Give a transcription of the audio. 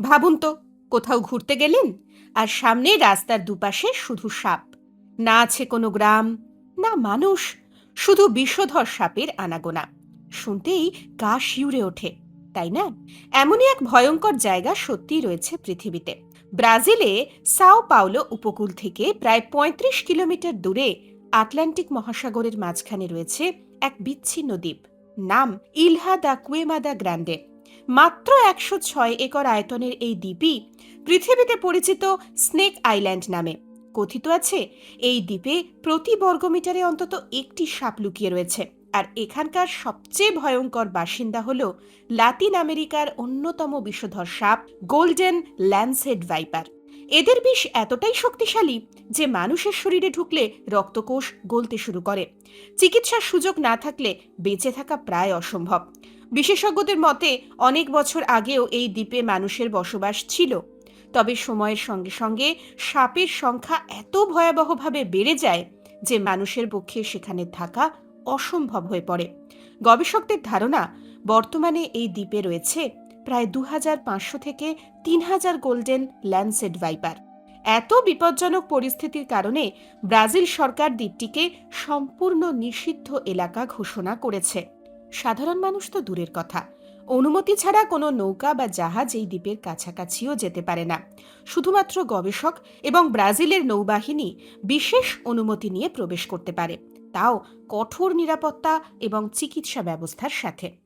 ভাবুন তো, কোথাও ঘুরতে গেলেন? আর সামনে রাস্তার দুপাশে শুধু সাপ। না আছে কোনো গ্রাম, না মানুষ, শুধু বিষধর সাপের আনাগোনা। শুনতেই গা শিউরে ওঠে, তাই না? এমনই এক ভয়ঙ্কর জায়গা সত্যিই রয়েছে পৃথিবীতে। ব্রাজিলে সাও পাওলো উপকূল থেকে প্রায় ৩৫ কিলোমিটার দূরে আটলান্টিক মহাসাগরের মাঝখানে রয়েছে এক বিচ্ছিন্ন দ্বীপ। নাম ইলহা দা কুয়েমাদা গ্র্যান্ডে মাত্র একশো ছয় একর আয়তনের এই দ্বীপই পৃথিবীতে পরিচিত স্নেক আইল্যান্ড নামে। কথিত আছে, এই দ্বীপে প্রতি বর্গমিটারে অন্তত একটি সাপ লুকিয়ে রয়েছে। আর এখানকার সবচেয়ে ভয়ঙ্কর বাসিন্দা হল লাতিন আমেরিকার অন্যতম বিষধর সাপ গোল্ডেন ল্যান্সেড ভাইপার। এদের বিষ এতটাই শক্তিশালী যে মানুষের শরীরে ঢুকলে রক্তকোষ গলতে শুরু করে। চিকিৎসার সুযোগ না থাকলে বেঁচে থাকা প্রায় অসম্ভব। বিশেষজ্ঞদের মতে, অনেক বছর আগেও এই দ্বীপে মানুষের বসবাস ছিল। তবে সময়ের সঙ্গে সঙ্গে সাপের সংখ্যা এত ভয়াবহভাবে বেড়ে যায় যে মানুষের পক্ষে সেখানে থাকা অসম্ভব হয়ে পড়ে। গবেষকদের ধারণা, বর্তমানে এই দ্বীপে রয়েছে প্রায় দু হাজার পাঁচশো থেকে তিন হাজার গোল্ডেন ল্যান্সেড ভাইপার। এত বিপজ্জনক পরিস্থিতির কারণে ব্রাজিল সরকার দ্বীপটিকে সম্পূর্ণ নিষিদ্ধ এলাকা ঘোষণা করেছে। সাধারণ মানুষ তো দূরের কথা। অনুমতি ছাড়া কোনো নৌকা বা জাহাজ এই দ্বীপের কাছাকাছিও যেতে পারে না। শুধুমাত্র গবেষক এবং ব্রাজিলের নৌবাহিনী বিশেষ অনুমতি নিয়ে প্রবেশ করতে পারে। তাও কঠোর নিরাপত্তা এবং চিকিৎসা ব্যবস্থার সাথে।